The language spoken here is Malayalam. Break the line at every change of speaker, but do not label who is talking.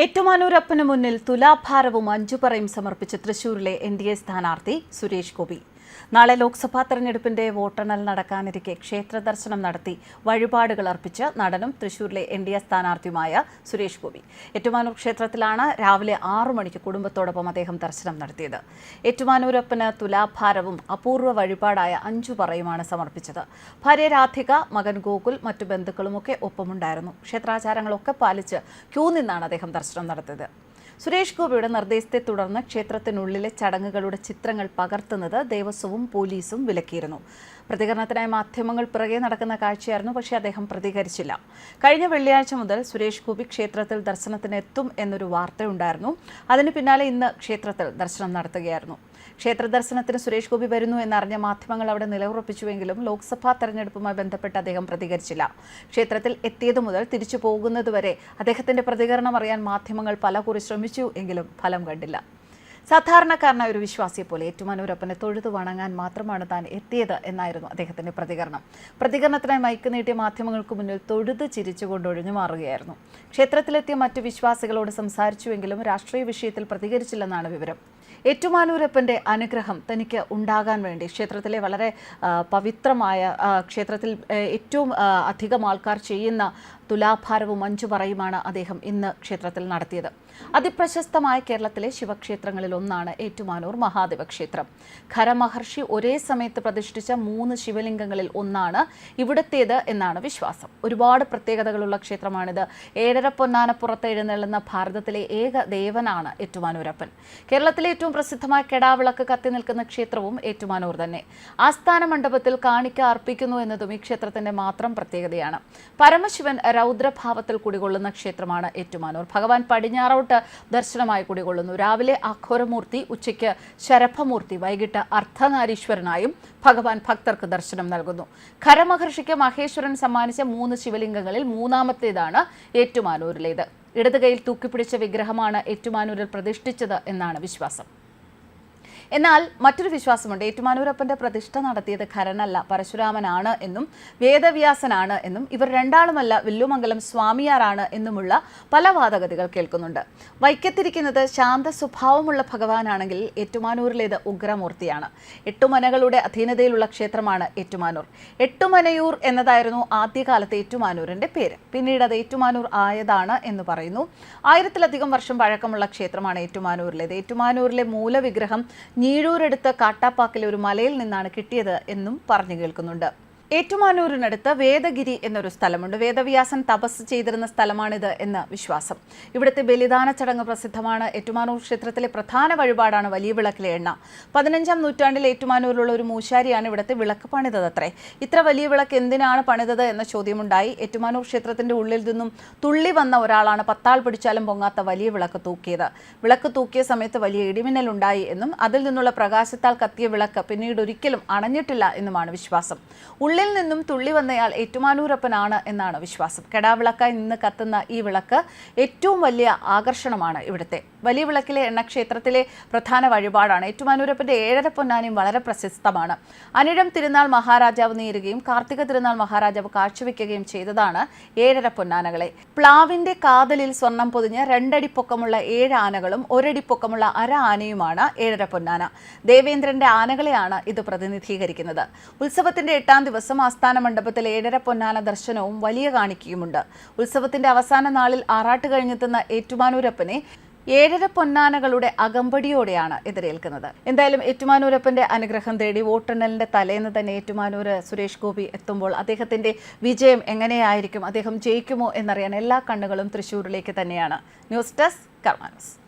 ഏറ്റുമാനൂരപ്പന് മുന്നിൽ തുലാഭാരവും അഞ്ചുപറയും സമർപ്പിച്ച് തൃശൂരിലെ എൻ ഡി എ സ്ഥാനാർത്ഥി സുരേഷ് ഗോപി നാളെ ലോക്സഭാ തെരഞ്ഞെടുപ്പിന്റെ വോട്ടെണ്ണൽ നടക്കാനിരിക്കെ ക്ഷേത്ര ദർശനം നടത്തി വഴിപാടുകൾ അർപ്പിച്ച് നടനും തൃശൂരിലെ എൻ ഡി എ സ്ഥാനാർത്ഥിയുമായ സുരേഷ് ഗോപി ഏറ്റുമാനൂർ ക്ഷേത്രത്തിലാണ് രാവിലെ ആറു മണിക്ക് കുടുംബത്തോടൊപ്പം അദ്ദേഹം ദർശനം നടത്തിയത് ഏറ്റുമാനൂരപ്പന് തുലാഭാരവും അപൂർവ വഴിപാടായ അഞ്ചു പറയുമാണ് സമർപ്പിച്ചത് ഭാര്യ രാധിക മകൻ ഗോകുൽ മറ്റു ബന്ധുക്കളുമൊക്കെ ഒപ്പമുണ്ടായിരുന്നു ക്ഷേത്രാചാരങ്ങളൊക്കെ പാലിച്ച് ക്യൂ നിന്നാണ് അദ്ദേഹം ദർശനം നടത്തിയത് സുരേഷ് ഗോപിയുടെ നിർദ്ദേശത്തെ തുടർന്ന് ക്ഷേത്രത്തിനുള്ളിലെ ചടങ്ങുകളുടെ ചിത്രങ്ങൾ പകർത്തുന്നത് ദേവസ്വവും പോലീസും വിലക്കിയിരുന്നു പ്രതികരണത്തിനായി മാധ്യമങ്ങൾ പിറകെ നടക്കുന്ന കാഴ്ചയായിരുന്നു പക്ഷേ അദ്ദേഹം പ്രതികരിച്ചില്ല കഴിഞ്ഞ വെള്ളിയാഴ്ച മുതൽ സുരേഷ് ഗോപി ക്ഷേത്രത്തിൽ ദർശനത്തിനെത്തും എന്നൊരു വാർത്തയുണ്ടായിരുന്നു അതിന് പിന്നാലെ ഇന്ന് ക്ഷേത്രത്തിൽ ദർശനം നടത്തുകയായിരുന്നു ക്ഷേത്ര ദർശനത്തിന് സുരേഷ് ഗോപി വരുന്നു എന്നറിഞ്ഞ മാധ്യമങ്ങൾ അവിടെ നിലവുറപ്പിച്ചുവെങ്കിലും ലോക്സഭാ തെരഞ്ഞെടുപ്പുമായി ബന്ധപ്പെട്ട് അദ്ദേഹം പ്രതികരിച്ചില്ല ക്ഷേത്രത്തിൽ എത്തിയതു മുതൽ തിരിച്ചു പോകുന്നതുവരെ അദ്ദേഹത്തിന്റെ പ്രതികരണം അറിയാൻ മാധ്യമങ്ങൾ പലകുറി ശ്രമിച്ചു എങ്കിലും ഫലം കണ്ടില്ല സാധാരണക്കാരനായ ഒരു വിശ്വാസിയെ പോലെ ഏറ്റുമാനൂരപ്പനെ തൊഴുതു വണങ്ങാൻ മാത്രമാണ് താൻ എത്തിയത് എന്നായിരുന്നു അദ്ദേഹത്തിന്റെ പ്രതികരണം പ്രതികരണത്തിനായി മൈക്ക് നീട്ടിയ മാധ്യമങ്ങൾക്ക് മുന്നിൽ തൊഴുത് ചിരിച്ചുകൊണ്ട് ഒഴിഞ്ഞു മാറുകയായിരുന്നു ക്ഷേത്രത്തിലെത്തിയ മറ്റു വിശ്വാസികളോട് സംസാരിച്ചുവെങ്കിലും രാഷ്ട്രീയ വിഷയത്തിൽ പ്രതികരിച്ചില്ലെന്നാണ് വിവരം ഏറ്റുമാനൂരപ്പൻ്റെ അനുഗ്രഹം തനിക്ക് ഉണ്ടാകാൻ വേണ്ടി ക്ഷേത്രത്തിലെ വളരെ പവിത്രമായ ക്ഷേത്രത്തിൽ ഏറ്റവും അധികം ആൾക്കാർ ചെയ്യുന്ന തുലാഭാരവും പറയുമാണ് അദ്ദേഹം ഇന്ന് ക്ഷേത്രത്തിൽ നടത്തിയത് അതിപ്രശസ്തമായ കേരളത്തിലെ ശിവക്ഷേത്രങ്ങളിൽ ഒന്നാണ് ഏറ്റുമാനൂർ മഹാദേവ ക്ഷേത്രം ഖരമഹർഷി ഒരേ സമയത്ത് പ്രതിഷ്ഠിച്ച മൂന്ന് ശിവലിംഗങ്ങളിൽ ഒന്നാണ് ഇവിടത്തേത് എന്നാണ് വിശ്വാസം ഒരുപാട് പ്രത്യേകതകളുള്ള ക്ഷേത്രമാണിത് ഏഴര പൊന്നാനപ്പുറത്ത് എഴുന്നള്ളുന്ന ഭാരതത്തിലെ ഏക ദേവനാണ് ഏറ്റുമാനൂരപ്പൻ കേരളത്തിലെ ഏറ്റവും പ്രസിദ്ധമായ കെടാവിളക്ക് കത്തി നിൽക്കുന്ന ക്ഷേത്രവും ഏറ്റുമാനൂർ തന്നെ ആസ്ഥാന മണ്ഡപത്തിൽ കാണിക്ക അർപ്പിക്കുന്നു എന്നതും ഈ ക്ഷേത്രത്തിന്റെ മാത്രം പ്രത്യേകതയാണ് പരമശിവൻ രൗദ്രഭാവത്തിൽ കുടികൊള്ളുന്ന ക്ഷേത്രമാണ് ഏറ്റുമാനൂർ ഭഗവാൻ പടിഞ്ഞാറോട്ട് ദർശനമായി കുടികൊള്ളുന്നു രാവിലെ അഘോരമൂർത്തി ഉച്ചയ്ക്ക് ശരഭമൂർത്തി വൈകിട്ട് അർദ്ധനാരീശ്വരനായും ഭഗവാൻ ഭക്തർക്ക് ദർശനം നൽകുന്നു ഖരമഹർഷിക്ക് മഹേശ്വരൻ സമ്മാനിച്ച മൂന്ന് ശിവലിംഗങ്ങളിൽ മൂന്നാമത്തേതാണ് ഏറ്റുമാനൂരിലേത് ഇടതുകൈയിൽ തൂക്കിപ്പിടിച്ച വിഗ്രഹമാണ് ഏറ്റുമാനൂരിൽ പ്രതിഷ്ഠിച്ചത് എന്നാണ് വിശ്വാസം എന്നാൽ മറ്റൊരു വിശ്വാസമുണ്ട് ഏറ്റുമാനൂരപ്പന്റെ പ്രതിഷ്ഠ നടത്തിയത് ഖരനല്ല പരശുരാമനാണ് എന്നും വേദവ്യാസനാണ് എന്നും ഇവർ രണ്ടാളുമല്ല വില്ലുമംഗലം സ്വാമിയാറാണ് എന്നുമുള്ള പല വാദഗതികൾ കേൾക്കുന്നുണ്ട് വൈക്കത്തിരിക്കുന്നത് ശാന്ത സ്വഭാവമുള്ള ഭഗവാനാണെങ്കിൽ ഏറ്റുമാനൂരിലേത് ഉഗ്രമൂർത്തിയാണ് എട്ടുമനകളുടെ അധീനതയിലുള്ള ക്ഷേത്രമാണ് ഏറ്റുമാനൂർ എട്ടുമനയൂർ എന്നതായിരുന്നു ആദ്യകാലത്ത് ഏറ്റുമാനൂരിന്റെ പേര് പിന്നീട് അത് ഏറ്റുമാനൂർ ആയതാണ് എന്ന് പറയുന്നു ആയിരത്തിലധികം വർഷം പഴക്കമുള്ള ക്ഷേത്രമാണ് ഏറ്റുമാനൂരിലേത് ഏറ്റുമാനൂരിലെ മൂലവിഗ്രഹം ഞീഴൂരടുത്ത് കാട്ടാപ്പാക്കിലെ ഒരു മലയിൽ നിന്നാണ് കിട്ടിയത് എന്നും പറഞ്ഞു കേൾക്കുന്നുണ്ട് ഏറ്റുമാനൂരിനടുത്ത് വേദഗിരി എന്നൊരു സ്ഥലമുണ്ട് വേദവ്യാസൻ തപസ് ചെയ്തിരുന്ന സ്ഥലമാണിത് എന്ന് വിശ്വാസം ഇവിടുത്തെ ബലിദാന ചടങ്ങ് പ്രസിദ്ധമാണ് ഏറ്റുമാനൂർ ക്ഷേത്രത്തിലെ പ്രധാന വഴിപാടാണ് വലിയ വിളക്കിലെ എണ്ണ പതിനഞ്ചാം നൂറ്റാണ്ടിൽ ഏറ്റുമാനൂരിലുള്ള ഒരു മൂശാരിയാണ് ഇവിടുത്തെ വിളക്ക് പണിതത് അത്രേ ഇത്ര വലിയ വിളക്ക് എന്തിനാണ് പണിതത് എന്ന ചോദ്യമുണ്ടായി ഏറ്റുമാനൂർ ക്ഷേത്രത്തിന്റെ ഉള്ളിൽ നിന്നും തുള്ളി വന്ന ഒരാളാണ് പത്താൾ പിടിച്ചാലും പൊങ്ങാത്ത വലിയ വിളക്ക് തൂക്കിയത് വിളക്ക് തൂക്കിയ സമയത്ത് വലിയ ഇടിമിന്നലുണ്ടായി എന്നും അതിൽ നിന്നുള്ള പ്രകാശത്താൽ കത്തിയ വിളക്ക് പിന്നീട് ഒരിക്കലും അണഞ്ഞിട്ടില്ല എന്നുമാണ് വിശ്വാസം ഉള്ളിൽ കടലിൽ നിന്നും തുള്ളി വന്നയാൾ ഏറ്റുമാനൂരപ്പനാണ് എന്നാണ് വിശ്വാസം കെടാവിളക്കായി നിന്ന് കത്തുന്ന ഈ വിളക്ക് ഏറ്റവും വലിയ ആകർഷണമാണ് ഇവിടുത്തെ വലിയ വിളക്കിലെ എണ്ണക്ഷേത്രത്തിലെ പ്രധാന വഴിപാടാണ് ഏറ്റുമാനൂരപ്പന്റെ ഏഴര പൊന്നാനിയും വളരെ പ്രശസ്തമാണ് അനിഴം തിരുനാൾ മഹാരാജാവ് നേരുകയും കാർത്തിക തിരുനാൾ മഹാരാജാവ് കാഴ്ചവെക്കുകയും ചെയ്തതാണ് ഏഴര പൊന്നാനകളെ പ്ലാവിന്റെ കാതലിൽ സ്വർണം പൊതിഞ്ഞ രണ്ടടി പൊക്കമുള്ള ഏഴ് ആനകളും ഒരടി പൊക്കമുള്ള അര ആനയുമാണ് ഏഴര പൊന്നാന ദേവേന്ദ്രന്റെ ആനകളെയാണ് ഇത് പ്രതിനിധീകരിക്കുന്നത് ഉത്സവത്തിന്റെ എട്ടാം ദിവസം ദിവസം ആസ്ഥാന മണ്ഡപത്തിൽ ഏഴര പൊന്നാന ദർശനവും വലിയ കാണിക്കുകയുമുണ്ട് ഉത്സവത്തിന്റെ അവസാന നാളിൽ ആറാട്ട് കഴിഞ്ഞെത്തുന്ന ഏറ്റുമാനൂരപ്പനെ ഏഴര പൊന്നാനകളുടെ അകമ്പടിയോടെയാണ് എതിരേൽക്കുന്നത് എന്തായാലും ഏറ്റുമാനൂരപ്പന്റെ അനുഗ്രഹം തേടി വോട്ടെണ്ണലിന്റെ തലേന്ന് തന്നെ ഏറ്റുമാനൂര് സുരേഷ് ഗോപി എത്തുമ്പോൾ അദ്ദേഹത്തിന്റെ വിജയം എങ്ങനെയായിരിക്കും അദ്ദേഹം ജയിക്കുമോ എന്നറിയാൻ എല്ലാ കണ്ണുകളും തൃശൂരിലേക്ക് തന്നെയാണ് ന്യൂസ് ഡെസ്ക് കർമാനസ്